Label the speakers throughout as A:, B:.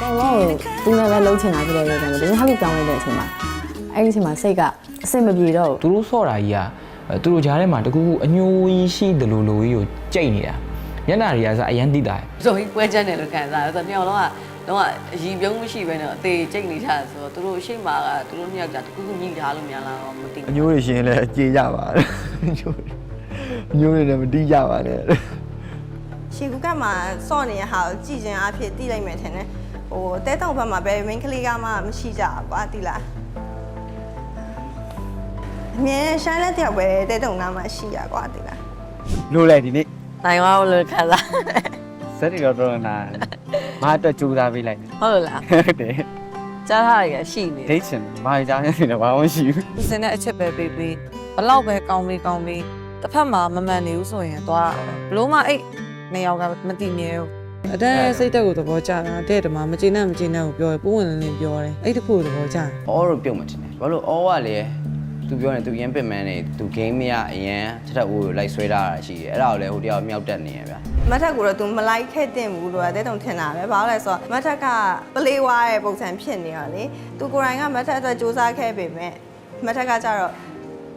A: လုံးကိုသူနဲ့ပဲလုံးချင်တာဖြစ်တဲ့အတွက်ကြောင့်ဒီဟာလေးပြောင်းလိုက်တဲ့အချိန်မှာအဲ့ဒီအချိန်မှာစိတ်ကအဆင်မပြေတော့
B: သူတို့ဆော့တာကြီးကအဲသူတို့ကြားထဲမှာတကူကူအညိုကြီးရှိတယ်လို့လိုကြီးကိုကြိတ်နေတာညနာတွေကစားအရန်တိတာတယ်
C: ဆိုပြီးပွဲချက်တယ်လို့ခံစားရဆိုတော့မြောင်လုံးကတော့အရင်ပြုံးမရှိပဲနဲ့အသေးကြိတ်နေချဆိုတော့သူတို့ရှေ့မှာကသူတို့နှစ်ယောက်ကြာတခုခုညှိထားလို့များလားတော့မသိ
D: အ
C: ဘူး
D: ညိုးတွေရှင်လဲကြေးကြပါအညိုးတွေအညိုးတွေလည်းမတီးကြပါနဲ့
E: ရှီကူကတ်မှာစော့နေတဲ့ဟာကိုကြည်ကျင်အဖြစ်တိလိုက်မယ်ထင်တယ် ဟိုတဲတောင်ဘက်မှာပဲ main ကလေးကမှမရှိကြဘူးကွာတိလားအမြဲရှိုင်းလက်တယောက်ပဲတဲတုံနားမှာရှိရကွာတိလား
F: လို့လေဒီနေ့
C: နိုင်သွားလို့ခံစား
F: စက်တီတော့တော်တော်နာမအတွက်ကြိုးစားပေးလိုက်
C: ဟုတ်လား
F: ဟုတ်တယ်
C: ကြားထားရရှိနေ
F: ဒိတ်ချင်မာကြားနေတယ်ဘာမှမရှိဘူး
G: သူစင်တဲ့အချက်ပဲပေးပေးဘလောက်ပဲကောင်းပြီးကောင်းပြီးတစ်ဖက်မှာမမှန်နေဘူးဆိုရင်သွားဘလို့မှအဲ့နေရောက်ကမတည်မြဲဘူး အတန်းစိတ်တက်ကိုသဘောကျတာတဲ့တမမကျေနပ်မကျေနပ်ကိုပြောရပိုးဝင်လင်းလင်းပြောတယ်အဲ့တခုကိုသဘောကျတယ်
H: အော်တော့ပြုတ်မှတင်တယ်ဘာလို့အော်ကလည်းသူပြောနေသူရန်ပစ်မန်းနေသူ game မရအရန်ချက်တက်ဦးကိုလိုက်ဆွဲထားတာရှိတယ်အဲ့ဒါကိုလည်းဟိုတယောက်မြောက်တက်နေရဗျာ
E: မတ်ထက်ကတော့ तू မလိုက်ခဲ့တင်ဘူးလို့တဲတုံထင်တာပဲဘာလို့လဲဆိုတော့မတ်ထက်ကပလေးဝါရဲ့ပုံစံဖြစ်နေတော့လေ तू ကိုယ်တိုင်ကမတ်ထက်အတွက်စူးစမ်းခဲ့ပေမဲ့မတ်ထက်ကကြတော့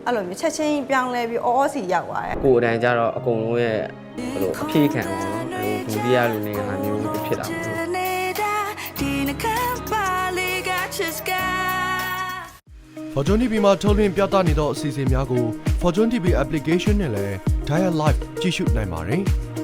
E: အဲ့လိုမျိုးချက်ချင်းပြောင်းလဲပြီးအော်အော်စီရောက်သွားတယ်
F: ကိုယ်အတန်းကြတော့အကုန်လုံးရဲ့ဘယ်လိုအပြေးခံပါတော့ဟိုဒုတိယလူနေကမျိုးဖြစ်တာပေါ့
I: Fortune TV မှာထုတ်လွှင့်ပြသနေသောအစီအစဉ်များကို Fortune TV application နဲ့လည်း Dial Live ကြည့်ရှုနိုင်ပါတယ်။